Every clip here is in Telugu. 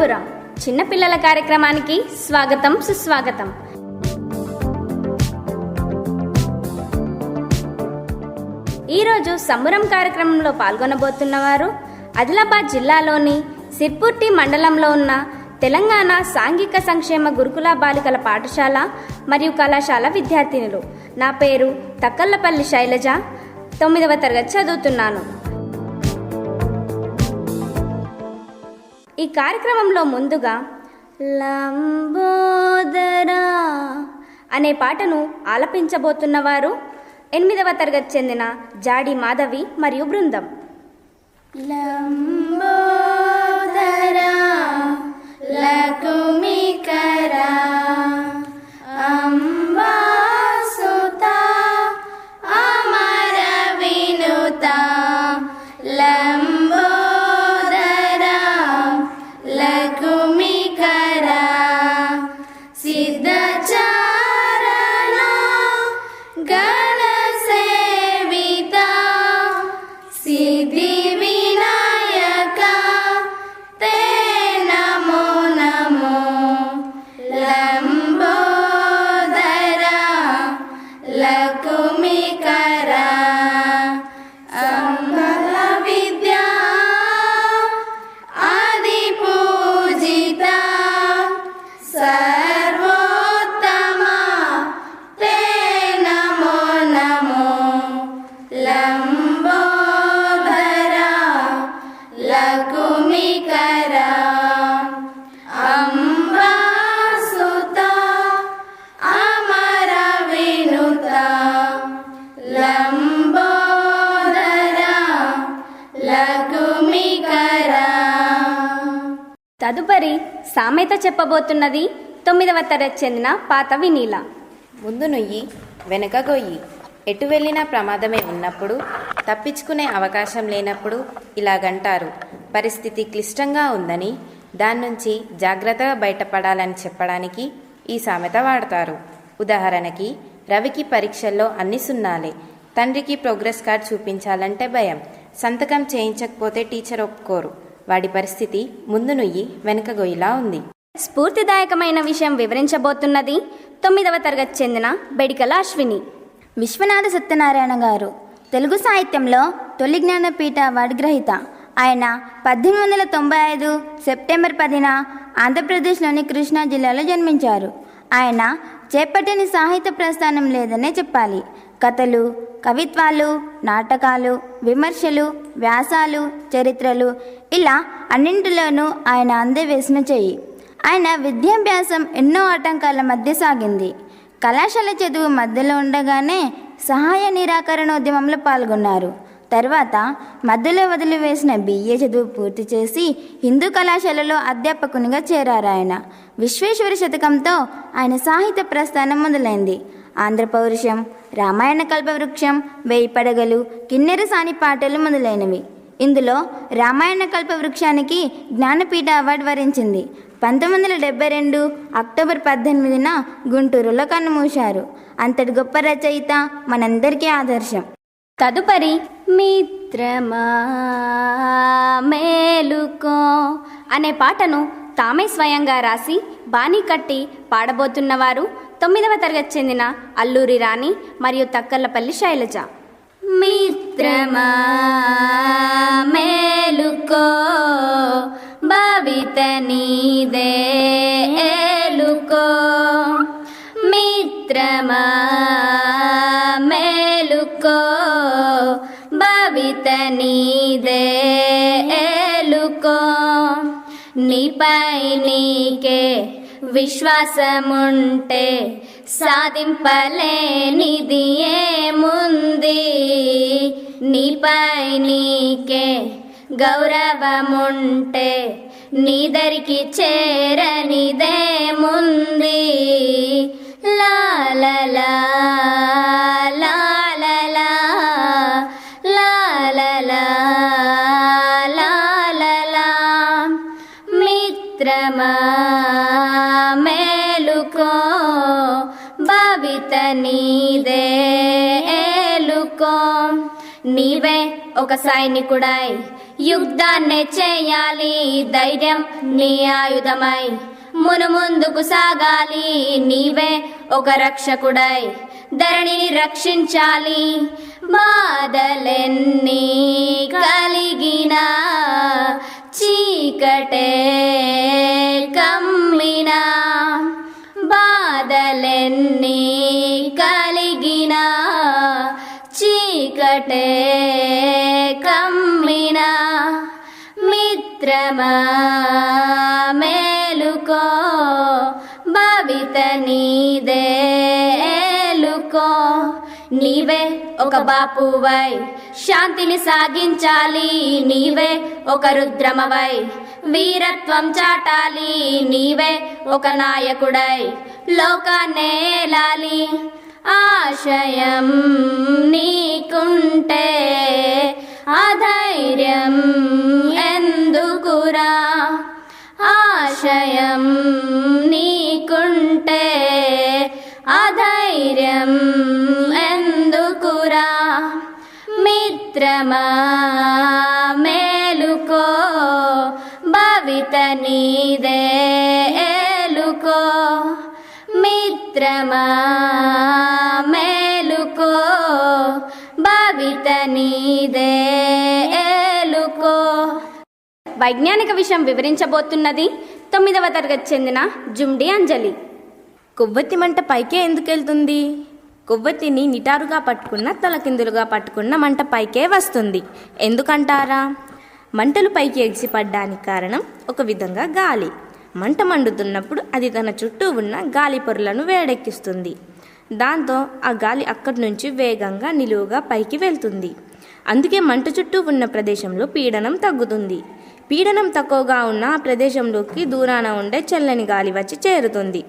సంబురం చిన్నపిల్లల కార్యక్రమానికి స్వాగతం సుస్వాగతం. ఈరోజు సంబురం కార్యక్రమంలో పాల్గొనబోతున్నవారు ఆదిలాబాద్ జిల్లాలోని సిర్పుర్టి మండలంలో ఉన్న తెలంగాణ సాంఘిక సంక్షేమ గురుకుల బాలికల పాఠశాల మరియు కళాశాల విద్యార్థినులు. నా పేరు తక్కల్లపల్లి శైలజ. తొమ్మిదవ తరగతి చదువుతున్నాను. ఈ కార్యక్రమంలో ముందుగా లంబోదరా అనే పాటను ఆలపించబోతున్నవారు ఎనిమిదవ తరగతి చెందిన జాడి మాధవి మరియు బృందం. లంబోదరా లకుమికరా తదుపరి సామెత చెప్పబోతున్నది తొమ్మిదవ తరగతి చెందిన పాత వినీల. ముందు నుయ్యి వెనుక గొయ్యి. ఎటు వెళ్ళినా ప్రమాదమే ఉన్నప్పుడు తప్పించుకునే అవకాశం లేనప్పుడు ఇలాగంటారు. పరిస్థితి క్లిష్టంగా ఉందని దాని నుంచి జాగ్రత్తగా బయటపడాలని చెప్పడానికి ఈ సామెత వాడతారు. ఉదాహరణకి రవికి పరీక్షల్లో అన్ని సున్నాలే. తండ్రికి ప్రోగ్రెస్ కార్డ్ చూపించాలంటే భయం. సంతకం చేయించకపోతే టీచర్ ఒప్పుకోరు. వాడి పరిస్థితి ముందు నుయ్యి వెనుక గొయ్యిలా ఉంది. స్ఫూర్తిదాయకమైన విషయం వివరించబోతున్నది తొమ్మిదవ తరగతి చెందిన బెడికల అశ్విని. విశ్వనాథ సత్యనారాయణ గారు. తెలుగు సాహిత్యంలో తొలి జ్ఞానపీఠ అవార్డు గ్రహీత. ఆయన పద్దెనిమిది వందల తొంభై ఐదు సెప్టెంబర్ పదిన ఆంధ్రప్రదేశ్లోని కృష్ణా జిల్లాలో జన్మించారు. ఆయన చేపట్టిన సాహిత్య ప్రస్థానం లేదనే చెప్పాలి. కథలు కవిత్వాలు నాటకాలు విమర్శలు వ్యాసాలు చరిత్రలు ఇలా అన్నింటిలోనూ ఆయన అందవేసిన చెయ్యి. ఆయన విద్యాభ్యాసం ఎన్నో ఆటంకాల మధ్య సాగింది. కళాశాల చదువు మధ్యలో ఉండగానే సహాయ నిరాకరణోద్యమంలో పాల్గొన్నారు. తర్వాత మధ్యలో వదిలివేసిన బిఏ చదువు పూర్తి చేసి హిందూ కళాశాలలో అధ్యాపకునిగా చేరారు ఆయన విశ్వేశ్వర శతకంతో ఆయన సాహిత్య ప్రస్థానం మొదలైంది. ఆంధ్రపౌరుషం రామాయణ కల్పవృక్షం వేయి పడగలు కిన్నెర సాని పాటలు మొదలైనవి. ఇందులో రామాయణ కల్పవృక్షానికి జ్ఞానపీఠ అవార్డు వరించింది. పంతొమ్మిది వందల డెబ్బై రెండు అక్టోబర్ పద్దెనిమిదిన గుంటూరులో కన్నుమూశారు. అంతటి గొప్ప రచయిత మనందరికీ ఆదర్శం. తదుపరి మిత్రమా మేలుకో అనే పాటను తామే స్వయంగా రాసి బాణీ కట్టి పాడబోతున్నవారు తొమ్మిదవ తరగతి చెందిన అల్లూరి రాణి మరియు తక్కల్లపల్లి శైలజ. మిత్రమా మేలుకో భవిత నీదే ఏలుకో. మిత్రమా మేలుకో భవిత నీదే ఏలుకో. నీపై నీకే విశ్వాసముంటే సాధింపలేనిది ఏముంది నీపై నీకే గౌరవముంటే నీదరికి చేరనిదేముంది లాలలా మిత్రమా కో భవిత నీదే ఏలుకో. నీవే ఒక సైనికుడై. యుద్ధాన్నే చేయాలి. ధైర్యం నీ ఆయుధమై. మును ముందుకు సాగాలి. నీవే ఒక రక్షకుడై. ధరణిని రక్షించాలి. బాధలెన్ని కలిగిన చీకటే కమ్మినా. బాధలెన్ని కలిగిన చీకటే కమ్మిన మిత్రమా మేలుకో భవిత నీదేలుకో నీవే ఒక బాపువై శాంతిని సాగించాలి నీవే ఒక రుద్రమవై. వీరత్వం చాటాలి నీవే ఒక నాయకుడై. లోకాన్నేలాలి ఆశయం నీకుంటే అధైర్యం ఎందుకురా? ఆశయం నీకుంటే అధైర్యం ఎందుకురా? మిత్రమా మేలుకో భవిత నీదేలుకో. మిత్రమా మేలుకో భవిత నీదేలుకో. వైజ్ఞానిక విషయం వివరించబోతున్నది తొమ్మిదవ తరగతి చెందిన జుమ్డి అంజలి. కొవ్వొత్తి మంట పైకే ఎందుకు వెళ్తుంది? కొవ్వొత్తిని నిటారుగా పట్టుకున్న తలకిందులుగా పట్టుకున్న మంట పైకే వస్తుంది. ఎందుకంటారా? మంటలు పైకి ఎగిసిపడ్డానికి కారణం ఒక విధంగా గాలి. మంట మండుతున్నప్పుడు అది తన చుట్టూ ఉన్న గాలి పొరలను వేడెక్కిస్తుంది. దాంతో ఆ గాలి అక్కడి నుంచి వేగంగా నిలువుగా పైకి వెళ్తుంది. అందుకే మంట చుట్టూ ఉన్న ప్రదేశంలో పీడనం తగ్గుతుంది. పీడనం తక్కువగా ఉన్న ఆ ప్రదేశంలోకి దూరాన ఉండే చల్లని గాలి వచ్చి చేరుతుంది.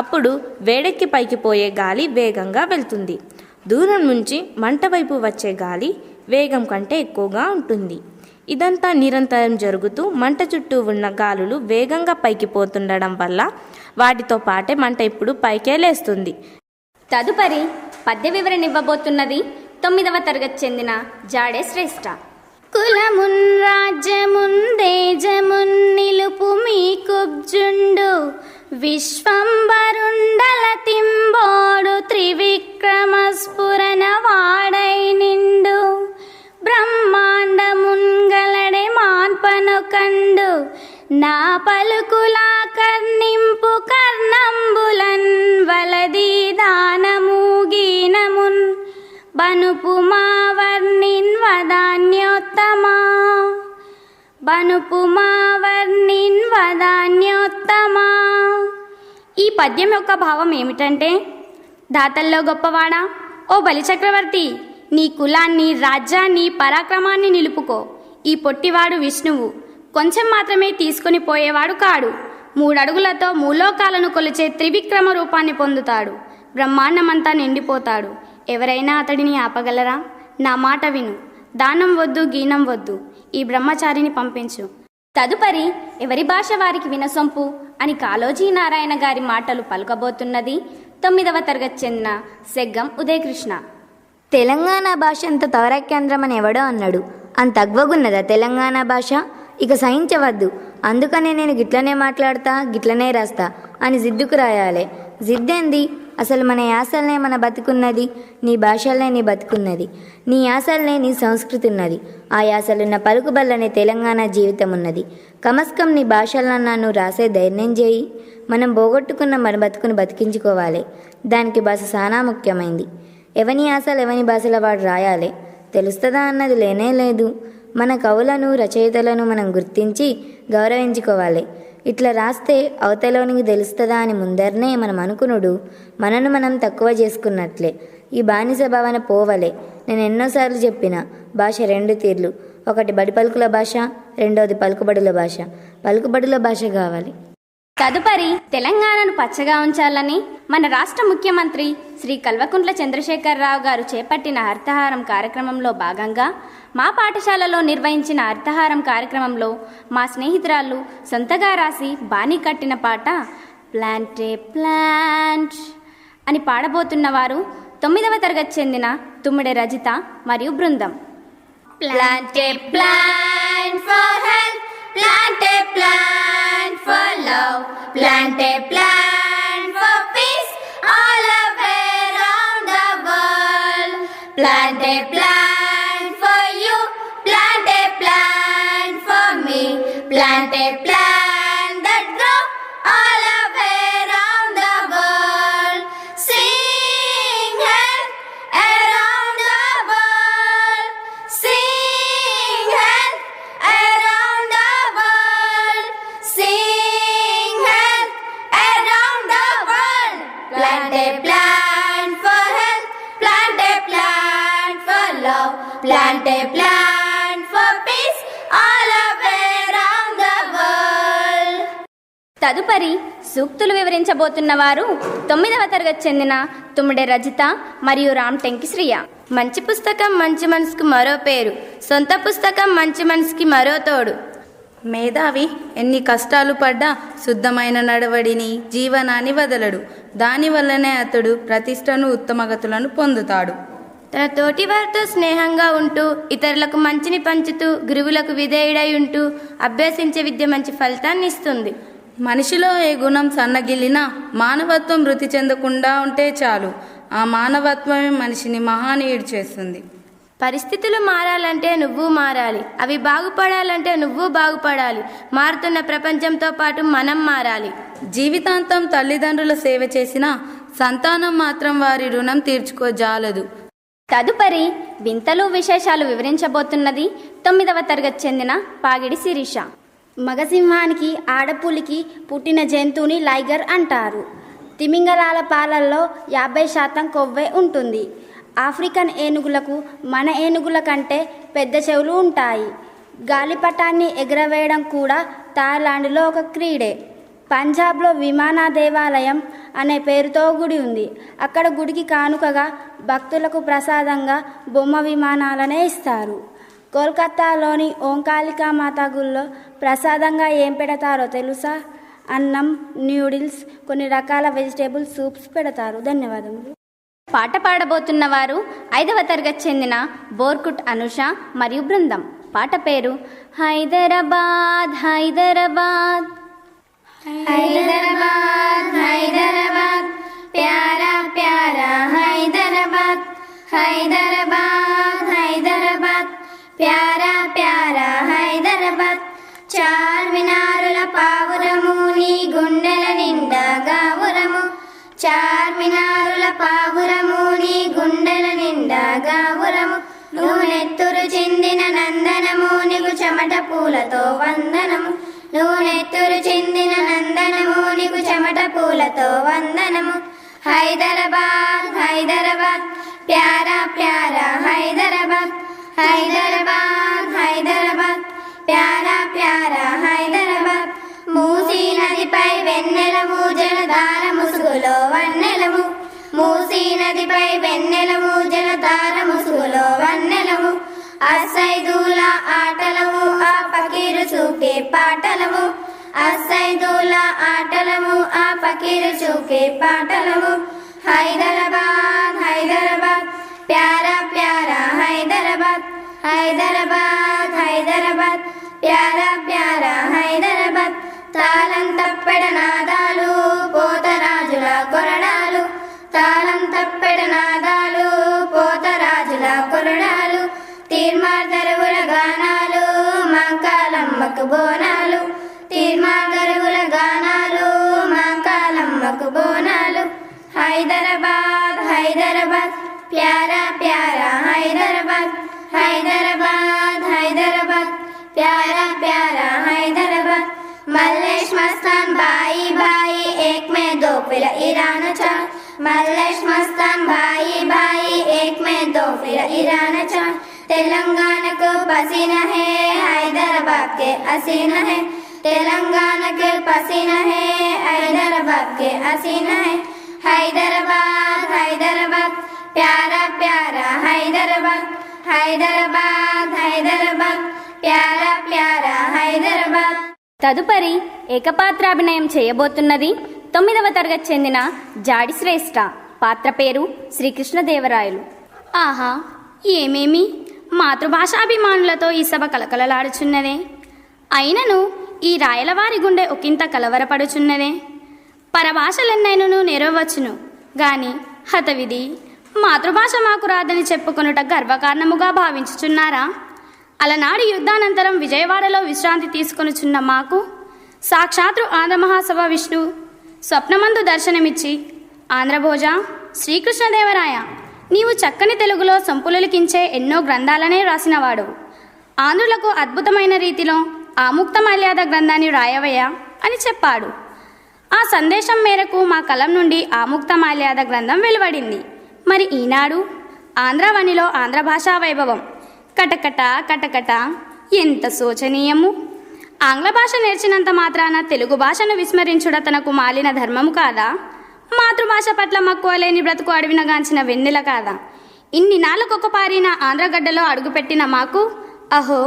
అప్పుడు వేడెక్కి పైకి పోయే గాలి వేగంగా వెళ్తుంది. దూరం నుంచి మంట వైపు వచ్చే గాలి వేగం కంటే ఎక్కువగా ఉంటుంది. ఇదంతా నిరంతరం జరుగుతూ మంట చుట్టూ ఉన్న గాలులు వేగంగా పైకి పోతుండడం వల్ల వాటితో పాటే మంట ఇప్పుడు పైకే లేస్తుంది. తదుపరి పద్య వివరణ ఇవ్వబోతున్నది తొమ్మిదవ తరగతి చెందిన జాడే శ్రేష్ఠ కులమున్ రాజ్యమున్ దేజమున్ నిలుపు మీ కుబ్జుండు విశ్వంబరుండల తింబోడు త్రివిక్రమ స్ఫురణ వాడై నిండు. బ్రహ్మాండమున్గలడే మాన్పను కండు. నా పలుకులా కర్ణింపు కర్ణంబులన్ వలది దానము గీనమున్ బనుపు మావర్ణ బనుపు వదాన్యోత్తమా ఈ పద్యం యొక్క భావం ఏమిటంటే దాతల్లో గొప్పవాడా? ఓ బలిచక్రవర్తి నీ కులాన్ని రాజ్యాన్ని పరాక్రమాన్ని నిలుపుకో. ఈ పొట్టివాడు విష్ణువు. కొంచెం మాత్రమే తీసుకొని పోయేవాడు కాడు. మూడడుగులతో మూలోకాలను కొలిచే త్రివిక్రమ రూపాన్ని పొందుతాడు. బ్రహ్మాండమంతా నిండిపోతాడు. ఎవరైనా అతడిని ఆపగలరా? నా మాట విను. దానం వద్దు గీనం వద్దు. ఈ బ్రహ్మచారిని పంపించు. తదుపరి ఎవరి భాష వారికి వినసొంపు? అని కాళోజీ నారాయణ గారి మాటలు పలుకబోతున్నది తొమ్మిదవ తరగతి చెందిన సెగ్గం ఉదయకృష్ణ. తెలంగాణ భాష అంత తవరకేంద్రమని ఎవడో అన్నాడు. అంత అగ్వగున్నదా తెలంగాణ భాష? ఇక సహించవద్దు. అందుకనే నేను గిట్లనే మాట్లాడతా గిట్లనే రాస్తా అని జిద్దుకు రాయాలి. జిద్దేంది అసలు మన యాసలనే మన బతుకున్నది నీ భాషలనే నీ బతుకున్నది నీ యాసలనే నీ సంస్కృతి ఉన్నది. ఆ యాసలున్న పలుకుబల్లనే తెలంగాణ జీవితం ఉన్నది కమస్కం నీ భాషలన్నా నువ్వు రాసే ధైర్యం చేయి. మనం పోగొట్టుకున్న మన బతుకును బతికించుకోవాలి. దానికి భాష చాలా ముఖ్యమైంది. ఎవని యాసలు ఎవని భాషల వాడు రాయాలి? తెలుస్తుందా అన్నది లేనే లేదు. మన కవులను రచయితలను మనం గుర్తించి గౌరవించుకోవాలి. ఇట్లా రాస్తే అవతలోనికి తెలుస్తుందా అని ముందరనే మనం అనుకునుడు మనను మనం తక్కువ చేసుకున్నట్లే. ఈ బానిస భావన పోవలే. నేను ఎన్నోసార్లు చెప్పిన భాష రెండు తీర్లు. ఒకటి బడి పలుకుల భాష రెండోది పలుకుబడుల భాష. పలుకుబడుల భాష కావాలి. తదుపరి తెలంగాణను పచ్చగా ఉంచాలని మన రాష్ట్ర ముఖ్యమంత్రి శ్రీ కల్వకుంట్ల చంద్రశేఖరరావు గారు చేపట్టిన అర్థహారం కార్యక్రమంలో భాగంగా మా పాఠశాలలో నిర్వహించిన అర్థహారం కార్యక్రమంలో మా స్నేహితురాళ్ళు సొంతగా రాసి బాణీ కట్టిన పాట ప్లాంటే ప్లాంట్ అని పాడబోతున్న వారు తొమ్మిదవ తరగతి చెందిన తుమ్మిడి రజిత మరియు బృందం. ప్లాంటే plant for health plant a plant for love, plant a plant for peace all around the world. Plant a plant for you, plant a plant for me, plant a plant that grow all around వివరించబోతున్న వారు తొమ్మిదవ తరగతి చెందిన తుమ్మిడే రజిత మరియు రామ్ టెంకి శ్రియ. మంచి పుస్తకం మంచి మనసుకు మరో పేరు సొంత పుస్తకం మంచి మనసుకి మరో తోడు. మేధావి ఎన్ని కష్టాలు పడ్డా శుద్ధమైన నడవడిని జీవనాన్ని వదలడు. దానివల్లనే అతడు ప్రతిష్టను ఉత్తమగతులను పొందుతాడు. తన తోటి వారితో స్నేహంగా ఉంటూ ఇతరులకు మంచిని పంచుతూ గురువులకు విధేయుడై ఉంటూ అభ్యసించే విద్య మంచి ఫలితాన్ని ఇస్తుంది. మనిషిలో ఏ గుణం సన్నగిల్లినా మానవత్వం మృతి చెందకుండా ఉంటే చాలు. ఆ మానవత్వమే మనిషిని మహానీయుడు చేస్తుంది. పరిస్థితులు మారాలంటే నువ్వు మారాలి. అవి బాగుపడాలంటే నువ్వు బాగుపడాలి. మారుతున్న ప్రపంచంతో పాటు మనం మారాలి. జీవితాంతం తల్లిదండ్రుల సేవ చేసినా సంతానం మాత్రం వారి రుణం తీర్చుకోజాలదు. తదుపరి వింతలు విశేషాలు వివరించబోతున్నది తొమ్మిదవ తరగతి చెందిన పాగిడి శిరీష. మగసింహానికి ఆడపులికి పుట్టిన జంతువుని లైగర్ అంటారు. తిమింగలాల పాలల్లో యాభై శాతం కొవ్వే ఉంటుంది. ఆఫ్రికన్ ఏనుగులకు మన ఏనుగుల కంటే పెద్ద చెవులు ఉంటాయి. గాలిపటాన్ని ఎగరవేయడం కూడా థాయిలాండ్లో ఒక క్రీడే. పంజాబ్లో విమానా దేవాలయం అనే పేరుతో గుడి ఉంది. అక్కడ గుడికి కానుకగా భక్తులకు ప్రసాదంగా బొమ్మ విమానాలనే ఇస్తారు. కోల్కతాలోని ఓంకాళికా మాతా గుళ్ళో ప్రసాదంగా ఏం పెడతారో తెలుసా? అన్నం న్యూడిల్స్ కొన్ని రకాల వెజిటేబుల్ సూప్స్ పెడతారు. ధన్యవాదములు. పాట పాడబోతున్న వారు ఐదవ తరగతి చెందిన బోర్కుట్ అనుష మరియు బృందం. పాట పేరు హైదరాబాద్ హైదరాబాద్. హైదరాబాద్ హైదరాబాద్. ప్యారా ప్యారా హైదరాబాద్. హైదరాబాద్ హైదరాబాద్. ప్యారా ప్యారా హైదరాబాద్. చార్మినారుల పావురము నీ గుండెల నిండా గావురము. చార్మినారుల పావురము నీ గుండెల నిండా గావురము. నూనెత్తురు చెందిన నందనము నీకు చెమట పూలతో వందనము. నువ్వు నెత్తురు చెందిన నందనము నీకు చెమట పూలతో వందనము. హైదరాబాద్ హైదరాబాద్ ప్యారా ప్యారా హైదరాబాద్. హైదరాబాద్ హైదరాబాద్. ప్యారా ప్యారా హైదరాబాద్. మూసీ నదిపై వెన్నెలము జలధార ముసుగులో వన్నెలము. మూసీ నదిపై వెన్నెలము జలధార ముసుగులో వన్నెలము. అసైదుల ఆటలము ఆ పకీరు చూపే పాటలము. అసైదుల ఆటలము ఆ పకీరు చూపే పాటలము. హైదరాబాద్ హైదరాబాద్. ప్యార హైదరాబాద్ హైదరాబాద్ ప్యారా ప్యారా హైదరాబాద్. తాళం తప్పెడ నాదాలు పోతరాజుల కొరడాలు. తాళం తప్పెడ నాదాలు పోతరాజుల కొరడాలు. తీర్మార్దరువుల గానాలు మాంకాలమ్మకు బోనాలు. తీర్మార్దరువుల గానాలు మాంకాలమ్మకు బోనాలు. హైదరాబాద్ హైదరాబాద్ ప్యారా ప్యారా హైదరాబాద్. हैदराबाद हैदराबाद। प्यारा प्यारा हैदराबाद। मल्लेश मस्तान, भाई भाई, एक में दो फिर ईरान चार। मल्लेश मस्तान, भाई भाई, एक में दो फिर ईरान चार। तेलंगाना को पसीना है, हैदराबाद के असीना है। तेलंगाना के पसीना है, हैदराबाद के असीना है। हैदराबाद हैदराबाद। प्यारा प्यारा हैदराबाद। హైదరాబాద్ హైదరాబాద్ ప్యారా ప్యారా హైదరాబాద్. తదుపరి ఏకపాత్రాభినయం చేయబోతున్నది తొమ్మిదవ తరగతి చెందిన జాడి శ్రేష్ఠ పాత్ర పేరు శ్రీకృష్ణదేవరాయలు. ఆహా ఏమేమి? మాతృభాషాభిమానులతో ఈ సభ కలకలలాడుచున్నదే. అయినను ఈ రాయలవారి గుండె ఒకంత కలవరపడుచున్నదే. పరభాషలన్నైనను నెరవచ్చును గాని హతవిధి మాతృభాష మాకు రాదని చెప్పుకొనుట గర్వకారణముగా భావించుచున్నారా? అలనాడు యుద్ధానంతరం విజయవాడలో విశ్రాంతి తీసుకొనుచున్న మాకు సాక్షాత్తు ఆంధ్రమహాసభ విష్ణు స్వప్నమందు దర్శనమిచ్చి ఆంధ్రభోజ శ్రీకృష్ణదేవరాయ నీవు చక్కని తెలుగులో సంపులకించే ఎన్నో గ్రంథాలనే రాసినవాడు. ఆంధ్రులకు అద్భుతమైన రీతిలో ఆముక్త మర్యాద గ్రంథాన్ని రాయవయ్యా అని చెప్పాడు. ఆ సందేశం మేరకు మా కలం నుండి ఆముక్త మర్యాద గ్రంథం వెలువడింది. మరి ఈనాడు? ఆంధ్రవాణిలో ఆంధ్ర భాషా వైభవం. కటకట కటకట ఎంత శోచనీయము! ఆంగ్ల భాష నేర్చినంత మాత్రాన తెలుగు భాషను విస్మరించుడ తనకు మాలిన ధర్మము కాదా? మాతృభాష పట్ల మక్కువ లేని బ్రతుకు అడవినగాంచిన వెన్నెల కాదా? ఇన్ని నాళ్ళకొక పారిన ఆంధ్రగడ్డలో అడుగుపెట్టిన మాకు అహో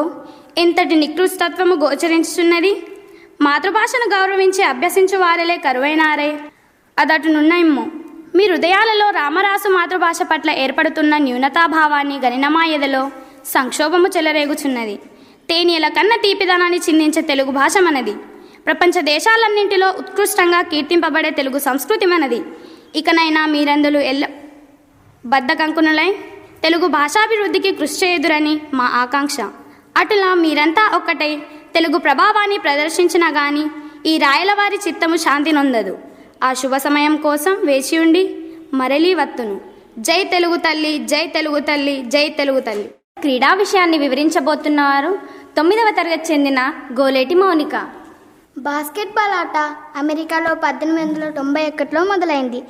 ఎంతటి నికృష్టత్వము గోచరించుచున్నది! మాతృభాషను గౌరవించి అభ్యసించు వారలే కరువైనారే! అదటునున్నయమ్ము! మీ హృదయాలలో రామరాసు మాతృభాష పట్ల ఏర్పడుతున్న న్యూనతాభావాన్ని గణనమాయదలో సంక్షోభము చెలరేగుచున్నది. తేనీల కన్న తీపిదనాన్ని చిందించే తెలుగు భాష మనది. ప్రపంచ దేశాలన్నింటిలో ఉత్కృష్టంగా కీర్తింపబడే తెలుగు సంస్కృతి మనది. ఇకనైనా మీరందులు ఎల్ల బద్ధకంకునులై తెలుగు భాషాభివృద్ధికి కృషి చేయుదురని మా ఆకాంక్ష. అటులా మీరంతా ఒక్కటే తెలుగు ప్రభావాన్ని ప్రదర్శించిన గాని ఈ రాయలవారి చిత్తము శాంతి నొందదు. ఆ శుభ సమయం కోసం వేచి ఉండి మరలి వత్తును. జై తెలుగు తల్లి జై తెలుగు తల్లి జై తెలుగు తల్లి. క్రీడా విషయాన్ని వివరించబోతున్నవారు తొమ్మిదవ తరగతి చెందిన గోలేటి మౌనిక. బాస్కెట్బాల్ ఆట అమెరికాలో పద్దెనిమిది వందల తొంభై ఒకటిలో మొదలైంది.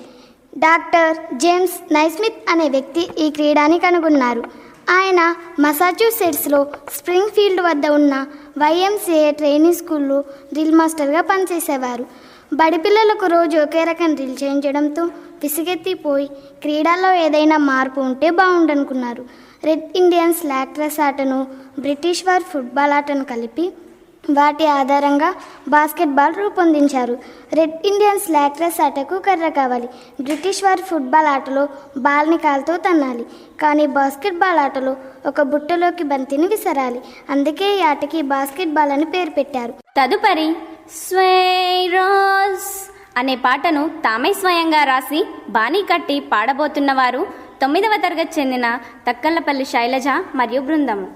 డాక్టర్ జేమ్స్ నైస్మిత్ అనే వ్యక్తి ఈ క్రీడాని కనుగొన్నారు ఆయన మసాచ్యూసెట్స్లో స్ప్రింగ్ ఫీల్డ్ వద్ద ఉన్న వైఎంసీఏ ట్రైనింగ్ స్కూల్లో డ్రిల్ మాస్టర్గా పనిచేసేవారు. బడి పిల్లలకు రోజు ఒకే రకం డ్రిల్ చేయించడంతో విసిగెత్తిపోయి క్రీడల్లో ఏదైనా మార్పు ఉంటే బాగుండనుకున్నారు రెడ్ ఇండియన్స్ లాక్రస్ ఆటను బ్రిటిష్ వార్ ఫుట్బాల్ ఆటను కలిపి వాటి ఆధారంగా బాస్కెట్బాల్ రూపొందించారు. రెడ్ ఇండియన్స్ లాక్రస్ ఆటకు కర్ర కావాలి. బ్రిటిష్ వారి ఫుట్బాల్ ఆటలో బాల్ని కాలుతో తన్నాలి. కానీ బాస్కెట్బాల్ ఆటలో ఒక బుట్టలోకి బంతిని విసరాలి. అందుకే ఈ ఆటకి బాస్కెట్బాల్ అని పేరు పెట్టారు. తదుపరి స్వైరోస్ అనే పాటను తామే స్వయంగా రాసి బాణీ కట్టి పాడబోతున్నవారు తొమ్మిదవ తరగతి చెందిన తక్కల్లపల్లి శైలజ మరియు బృందము.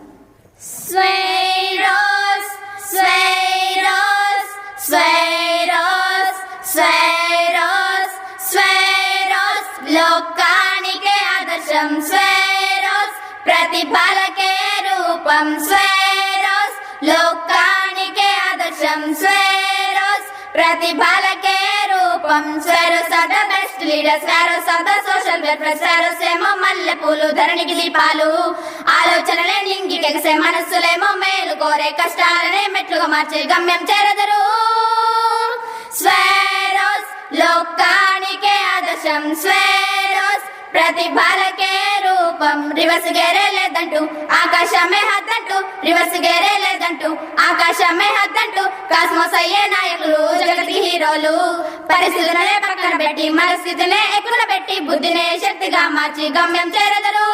స్వైరోస్ స్వైరోస్ స్వైరోస్ స్వైరోస్ స్వైరోస్ లోకానికే ఆదర్శం. స్వైరోస్ ప్రతిభలకే రూపం. స్వైరోస్ లోకానికే ఆదర్శం స్వేరోస్ ప్రతిభాలకే రూపం. Swaeros of the best leaders Swaeros of the social welfare Swaeros ఏమో మల్లె పూలు ధరణికి దీపాలు. ఆలోచనలే నింగికెగసే మనస్సులేమో మేలు కోరే కష్టాలనే మెట్లుగా మార్చే గమ్యం చేరదరు. స్వేరోస్ లోకానికే ఆదర్శం. స్వేరోస్ ప్రతిభాలకే రూపం రివర్స్ గేరే లేదంటూ ఆకాశమే హద్దంటూ రివర్స్ గేరే లేదంటూ ఆకాశమే హద్దంటూ కాస్మోస్ అయ్యే నాయకులు జగతి హీరోలు. పరిస్థితులనే పక్కన పెట్టి మనస్థితినే ఎక్కువ పెట్టి బుద్ధినే శక్తిగా మార్చి గమ్యం చేరదరు.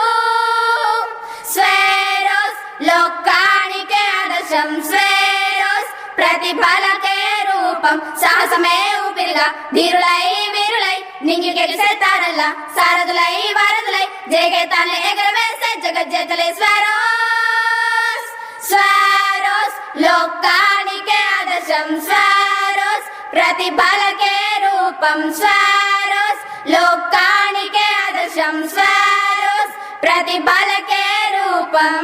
స్వేరోస్ లోకానికే ఆదర్శం స్వేరోస్ ప్రతిఫలకే రూపం సాహసమే ఊపిరిగా ధీరులై వీరులై నింగి గెలిసే తారల్లా సారథులై వారధులై జయగేతాన్ని ఎగరవేసే జగజ్జేతలే స్వరోస్ స్వరోస్ లోకానికే ఆదర్శం స్వరోస్ ప్రతిఫలకే రూపం స్వరోస్ లోకానికే ఆదర్శం స్వరోస్ ప్రతిఫలకే రూపం.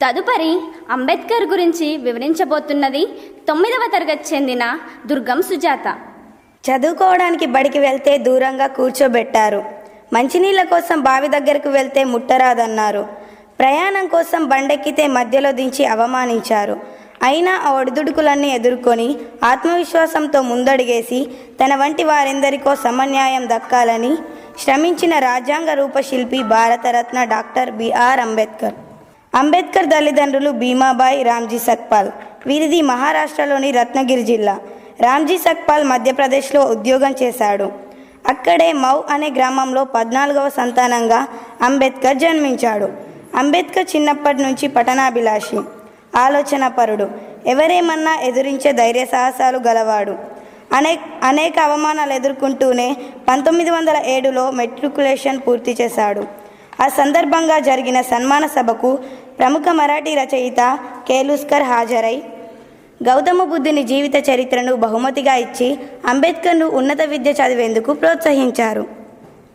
తదుపరి అంబేద్కర్ గురించి వివరించబోతున్నది తొమ్మిదవ తరగతి చెందిన దుర్గం సుజాత. చదువుకోవడానికి బడికి వెళ్తే దూరంగా కూర్చోబెట్టారు. మంచినీళ్ళ కోసం బావి దగ్గరకు వెళ్తే ముట్టరాదన్నారు. ప్రయాణం కోసం బండెక్కితే మధ్యలో దించి అవమానించారు. అయినా ఆ ఒడిదుడుకులన్నీ ఎదుర్కొని ఆత్మవిశ్వాసంతో ముందడిగేసి తన వంటి వారెందరికో సమన్యాయం దక్కాలని శ్రమించిన రాజ్యాంగ రూపశిల్పి భారతరత్న డాక్టర్ బిఆర్ అంబేద్కర్. అంబేద్కర్ తల్లిదండ్రులు భీమాబాయి రామ్జీ సక్పాల్ వీరిది మహారాష్ట్రలోని రత్నగిరి జిల్లా. రామ్జీ సక్పాల్ మధ్యప్రదేశ్లో ఉద్యోగం చేశాడు. అక్కడే మౌ అనే గ్రామంలో పద్నాలుగవ సంతానంగా అంబేద్కర్ జన్మించాడు. అంబేద్కర్ చిన్నప్పటి నుంచి పఠనాభిలాషి ఆలోచనపరుడు ఎవరేమన్నా ఎదురించే ధైర్య సాహసాలు గలవాడు. అనేక అనేక అవమానాలు ఎదుర్కొంటూనే పంతొమ్మిది వందల ఏడులో మెట్రికులేషన్ పూర్తి చేశాడు. ఆ సందర్భంగా జరిగిన సన్మాన సభకు ప్రముఖ మరాఠీ రచయిత కేలుస్కర్ హాజరై గౌతమ బుద్ధుని జీవిత చరిత్రను బహుమతిగా ఇచ్చి అంబేద్కర్ను ఉన్నత విద్య చదివేందుకు ప్రోత్సహించారు.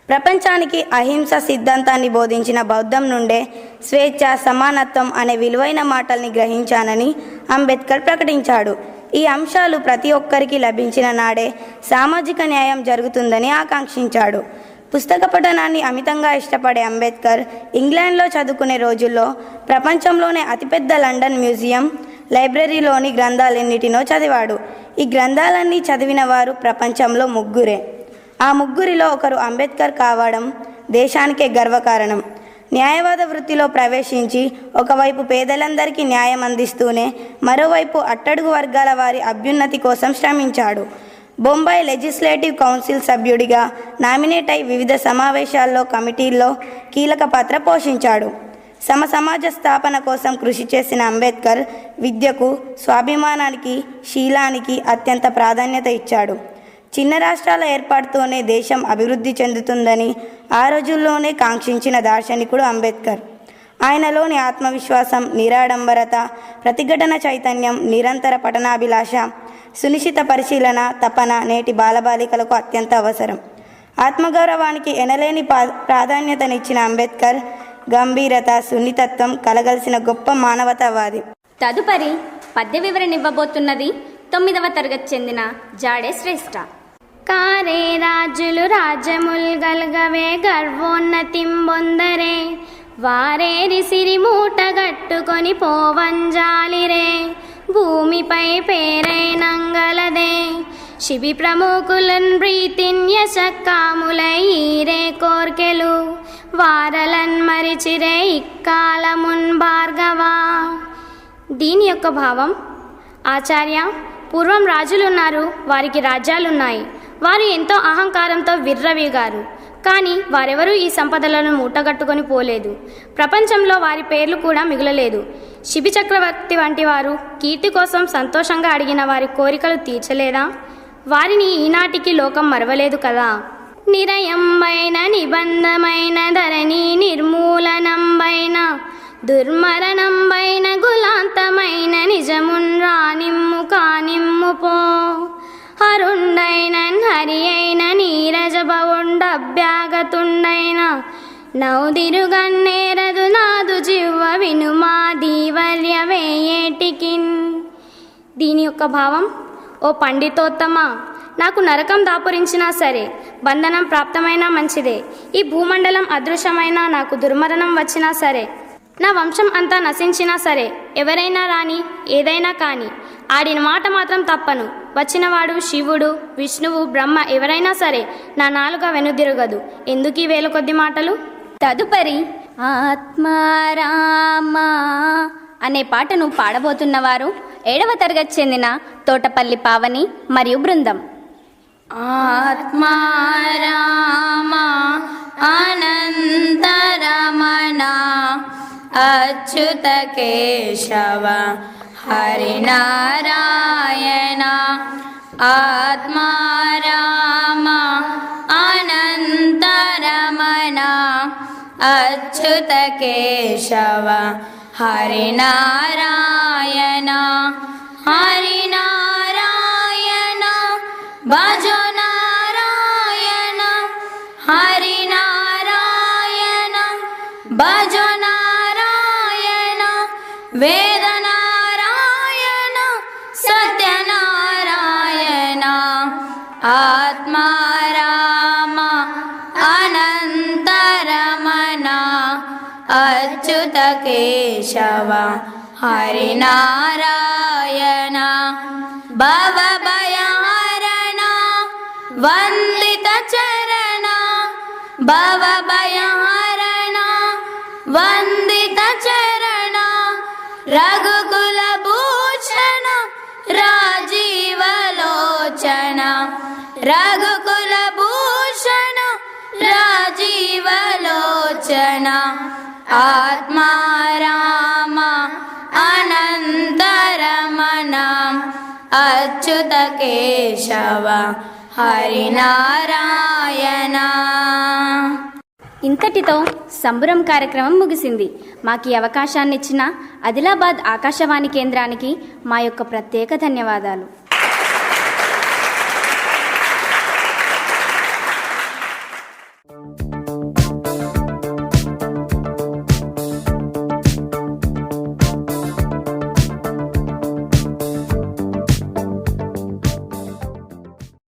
ప్రపంచానికి అహింస సిద్ధాంతాన్ని బోధించిన బౌద్ధం నుండే స్వేచ్ఛ సమానత్వం అనే విలువైన మాటల్ని గ్రహించానని అంబేద్కర్ ప్రకటించాడు. ఈ అంశాలు ప్రతి ఒక్కరికి లభించిన నాడే సామాజిక న్యాయం జరుగుతుందని ఆకాంక్షించాడు. పుస్తక పఠనాన్ని అమితంగా ఇష్టపడే అంబేద్కర్ ఇంగ్లాండ్లో చదువుకునే రోజుల్లో ప్రపంచంలోనే అతిపెద్ద లండన్ మ్యూజియం లైబ్రరీలోని గ్రంథాలన్నిటినో చదివాడు. ఈ గ్రంథాలన్నీ చదివిన వారు ప్రపంచంలో ముగ్గురే. ఆ ముగ్గురిలో ఒకరు అంబేద్కర్ కావడం దేశానికే గర్వకారణం. న్యాయవాద వృత్తిలో ప్రవేశించి ఒకవైపు పేదలందరికీ న్యాయం అందిస్తూనే మరోవైపు అట్టడుగు వర్గాల వారి అభ్యున్నతి కోసం శ్రమించాడు. బొంబాయి లెజిస్లేటివ్ కౌన్సిల్ సభ్యుడిగా నామినేట్ అయి వివిధ సమావేశాల్లో కమిటీల్లో కీలక పాత్ర పోషించాడు. సమ సమాజ స్థాపన కోసం కృషి చేసిన అంబేద్కర్ విద్యకు స్వాభిమానానికి శీలానికి అత్యంత ప్రాధాన్యత ఇచ్చాడు. చిన్న రాష్ట్రాల ఏర్పాటుతోనే దేశం అభివృద్ధి చెందుతుందని ఆ రోజుల్లోనే కాంక్షించిన దార్శనికుడు అంబేద్కర్. ఆయనలోని ఆత్మవిశ్వాసం నిరాడంబరత ప్రతిఘటన చైతన్యం నిరంతర పఠనాభిలాష సునిశ్చిత పరిశీలన తపన నేటి బాలబాలికలకు అత్యంత అవసరం. ఆత్మగౌరవానికి ఎనలేని పా ప్రాధాన్యతనిచ్చిన అంబేద్కర్ గంభీరత సున్నితత్వం కలగలిసిన గొప్ప మానవతావాది. తదుపరి పద్య వివరణ ఇవ్వబోతున్నది తొమ్మిదవ తరగతి చెందిన జాడే శ్రేష్ఠ కారే రాజులు రాజముల్ గల్గవే గర్వోన్నతింబొందరే వారేరి సిరి మూట గట్టుకొని పోవంజాలిరే. భూమిపై పేరైనంగలదే. శిబి ప్రముఖులన్ ప్రీతిన్ యశక్కాములై ఈరే కోర్కెలు వారలన్ మరిచిరే ఇక్కాలమున్ భార్గవా. దీని యొక్క భావం ఆచార్య పూర్వం రాజులున్నారు వారికి రాజ్యాలున్నాయి. వారు ఎంతో అహంకారంతో విర్రవీగారు. కానీ వారెవరూ ఈ సంపదలను మూటగట్టుకొని పోలేదు. ప్రపంచంలో వారి పేర్లు కూడా మిగలలేదు. శిబి చక్రవర్తి వంటి వారు కీర్తి కోసం సంతోషంగా అడిగిన వారి కోరికలు తీర్చలేదా? వారిని ఈనాటికి లోకం మరవలేదు కదా. నిరయంబైన నిబంధమైన ధరణి నిర్మూలనంబైన దుర్మరణంబైన గులాంతమైన నిజమున్ రానిమ్ము కానిమ్ము పో. హరుండైనన్ హరి అయిన నీరజభవుండభ్యాగతుండైన నౌదిరుగన్నేరదు నాదు జివ్వ వినుమా దీవర్య వేయేటికిన్ దీని యొక్క భావం ఓ పండితోత్తమా? నాకు నరకం దాపురించినా సరే బంధనం ప్రాప్తమైనా మంచిదే. ఈ భూమండలం అదృశ్యమైనా నాకు దుర్మరణం వచ్చినా సరే నా వంశం అంతా నశించినా సరే ఎవరైనా రాని ఏదైనా కాని ఆడిన మాట మాత్రం తప్పను. వచ్చినవాడు శివుడు విష్ణువు బ్రహ్మ ఎవరైనా సరే నా నాలుక వెనుదిరగదు. ఎందుకీ ఈ వేల కొద్ది మాటలు? తదుపరి ఆత్మారామా అనే పాటను పాడబోతున్నవారు ఏడవ తరగతి చెందిన తోటపల్లి పావని మరియు బృందం. ఆత్మారామా అనంతరమణ అచ్యుత కేశవ హరినారాయణ ఆత్మారామ అనంతరమణ అచ్యుత కేశవ హరినారాయణ केशव। हरिनारायण। भवभयहरण वन्दितचरण भवभयहरण वन्दितचरण रघुकुलभूषण राजीवलोचन रघुकुलभूषण राजीवलोचन आत्मा అచ్యుత కేశవ హరినారాయణ. ఇంతటితో సంబురం కార్యక్రమం ముగిసింది. మాకు ఈ అవకాశాన్ని ఇచ్చిన ఆదిలాబాద్ ఆకాశవాణి కేంద్రానికి మా యొక్క ప్రత్యేక ధన్యవాదాలు.